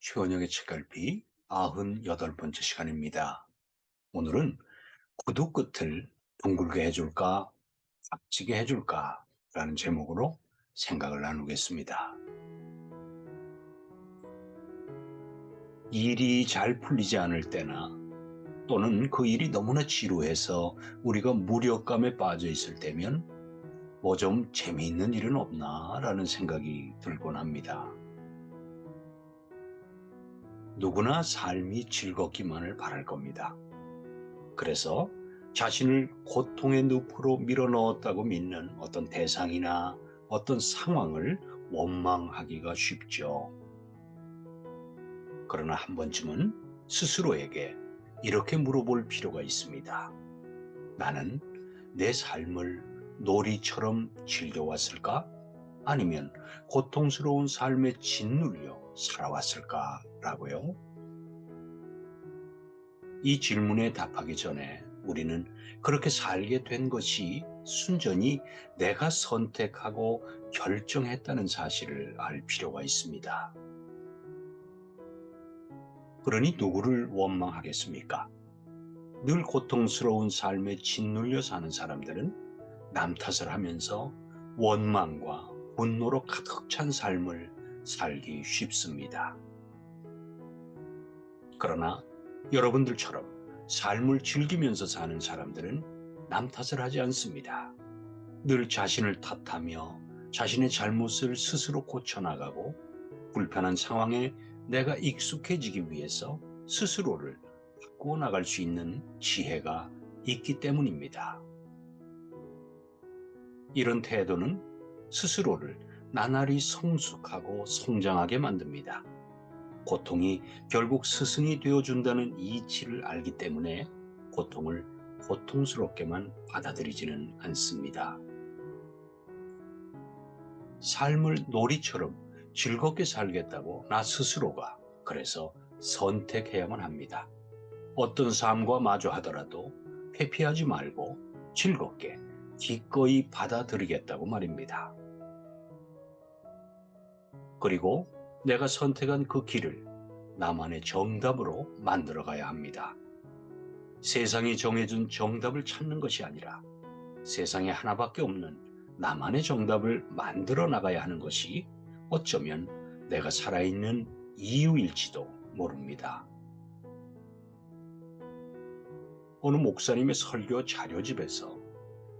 최원영의 책갈피 98번째 시간입니다. 오늘은 구두 끝을 둥글게 해줄까, 빡지게 해줄까 라는 제목으로 생각을 나누겠습니다. 일이 잘 풀리지 않을 때나 또는 그 일이 너무나 지루해서 우리가 무력감에 빠져 있을 때면 뭐 좀 재미있는 일은 없나 라는 생각이 들곤 합니다. 누구나 삶이 즐겁기만을 바랄 겁니다. 그래서 자신을 고통의 늪으로 밀어 넣었다고 믿는 어떤 대상이나 어떤 상황을 원망하기가 쉽죠. 그러나 한 번쯤은 스스로에게 이렇게 물어볼 필요가 있습니다. 나는 내 삶을 놀이처럼 즐겨왔을까? 아니면 고통스러운 삶에 짓눌려 살아왔을까라고요? 이 질문에 답하기 전에 우리는 그렇게 살게 된 것이 순전히 내가 선택하고 결정했다는 사실을 알 필요가 있습니다. 그러니 누구를 원망하겠습니까? 늘 고통스러운 삶에 짓눌려 사는 사람들은 남 탓을 하면서 원망과 분노로 가득 찬 삶을 살기 쉽습니다. 그러나 여러분들처럼 삶을 즐기면서 사는 사람들은 남 탓을 하지 않습니다. 늘 자신을 탓하며 자신의 잘못을 스스로 고쳐나가고 불편한 상황에 내가 익숙해지기 위해서 스스로를 바꾸어 나갈 수 있는 지혜가 있기 때문입니다. 이런 태도는 스스로를 나날이 성숙하고 성장하게 만듭니다. 고통이 결국 스승이 되어준다는 이치를 알기 때문에 고통을 고통스럽게만 받아들이지는 않습니다. 삶을 놀이처럼 즐겁게 살겠다고 나 스스로가 그래서 선택해야만 합니다. 어떤 삶과 마주하더라도 회피하지 말고 즐겁게 기꺼이 받아들이겠다고 말입니다. 그리고 내가 선택한 그 길을 나만의 정답으로 만들어 가야 합니다. 세상이 정해준 정답을 찾는 것이 아니라 세상에 하나밖에 없는 나만의 정답을 만들어 나가야 하는 것이 어쩌면 내가 살아있는 이유일지도 모릅니다. 어느 목사님의 설교 자료집에서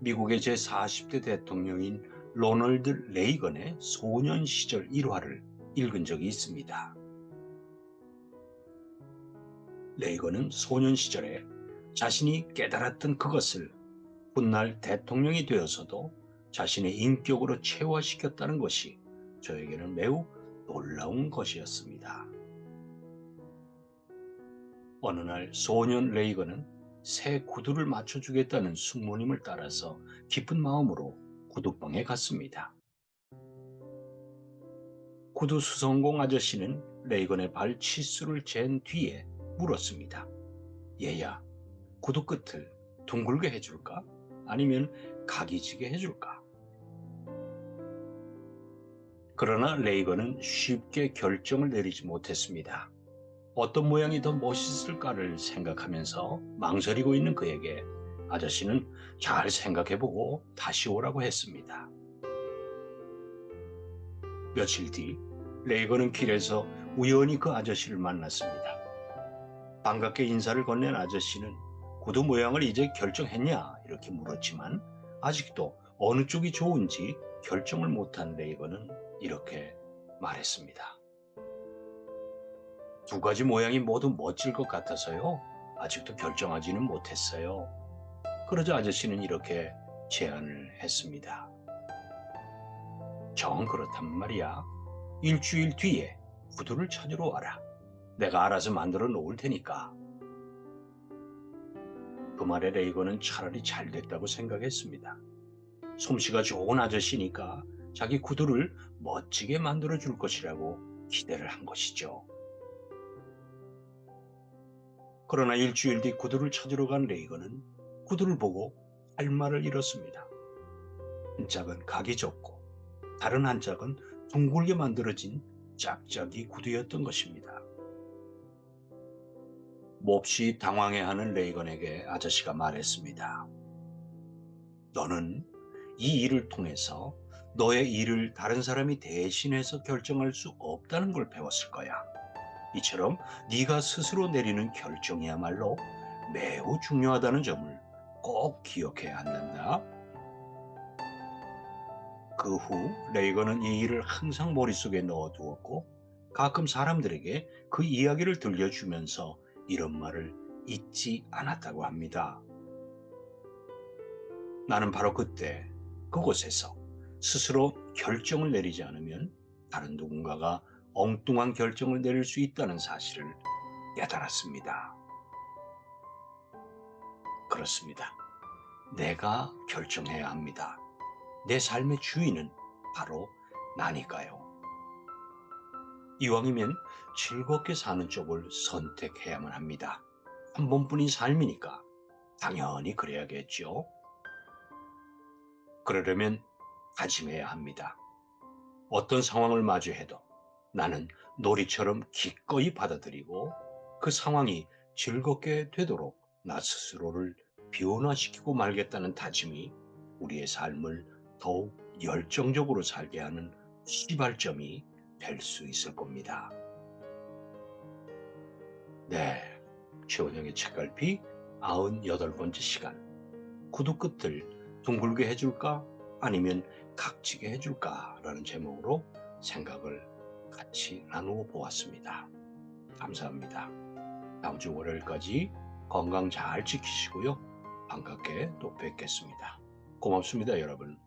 미국의 제40대 대통령인 로널드 레이건의 소년 시절 일화를 읽은 적이 있습니다. 레이건은 소년 시절에 자신이 깨달았던 그것을 훗날 대통령이 되어서도 자신의 인격으로 체화시켰다는 것이 저에게는 매우 놀라운 것이었습니다. 어느 날 소년 레이건은 새 구두를 맞춰주겠다는 숙모님을 따라서 기쁜 마음으로 구두방에 갔습니다. 구두 수성공 아저씨는 레이건의 발 치수를 잰 뒤에 물었습니다. 얘야, 구두 끝을 둥글게 해줄까? 아니면 각이지게 해줄까? 그러나 레이건은 쉽게 결정을 내리지 못했습니다. 어떤 모양이 더 멋있을까를 생각하면서 망설이고 있는 그에게 아저씨는 잘 생각해보고 다시 오라고 했습니다. 며칠 뒤 레이건은 길에서 우연히 그 아저씨를 만났습니다. 반갑게 인사를 건넨 아저씨는 구두 모양을 이제 결정했냐 이렇게 물었지만 아직도 어느 쪽이 좋은지 결정을 못한 레이건은 이렇게 말했습니다. 두 가지 모양이 모두 멋질 것 같아서요. 아직도 결정하지는 못했어요. 그러자 아저씨는 이렇게 제안을 했습니다. 정 그렇단 말이야. 일주일 뒤에 구두를 찾으러 와라. 내가 알아서 만들어 놓을 테니까. 그 말에 레이건은 차라리 잘 됐다고 생각했습니다. 솜씨가 좋은 아저씨니까 자기 구두를 멋지게 만들어 줄 것이라고 기대를 한 것이죠. 그러나 일주일 뒤 구두를 찾으러 간 레이건은 구두를 보고 할 말을 잃었습니다. 한 짝은 각이 좁고 다른 한 짝은 둥글게 만들어진 짝짝이 구두였던 것입니다. 몹시 당황해하는 레이건에게 아저씨가 말했습니다. 너는 이 일을 통해서 너의 일을 다른 사람이 대신해서 결정할 수 없다는 걸 배웠을 거야. 이처럼 네가 스스로 내리는 결정이야말로 매우 중요하다는 점을 꼭 기억해야 한단다. 그 후 레이건은 이 일을 항상 머릿속에 넣어두었고 가끔 사람들에게 그 이야기를 들려주면서 이런 말을 잊지 않았다고 합니다. 나는 바로 그때 그곳에서 스스로 결정을 내리지 않으면 다른 누군가가 엉뚱한 결정을 내릴 수 있다는 사실을 깨달았습니다. 그렇습니다. 내가 결정해야 합니다. 내 삶의 주인은 바로 나니까요. 이왕이면 즐겁게 사는 쪽을 선택해야만 합니다. 한 번뿐인 삶이니까 당연히 그래야겠죠. 그러려면 다짐해야 합니다. 어떤 상황을 마주해도 나는 놀이처럼 기꺼이 받아들이고 그 상황이 즐겁게 되도록 나 스스로를 변화시키고 말겠다는 다짐이 우리의 삶을 더욱 열정적으로 살게 하는 시발점이 될 수 있을 겁니다. 네, 최원영의 책갈피 98번째 시간. 구두 끝을 둥글게 해줄까? 아니면 각지게 해줄까? 라는 제목으로 생각을 같이 나누어 보았습니다. 감사합니다. 다음 주 월요일까지 건강 잘 지키시고요. 반갑게 또 뵙겠습니다. 고맙습니다, 여러분.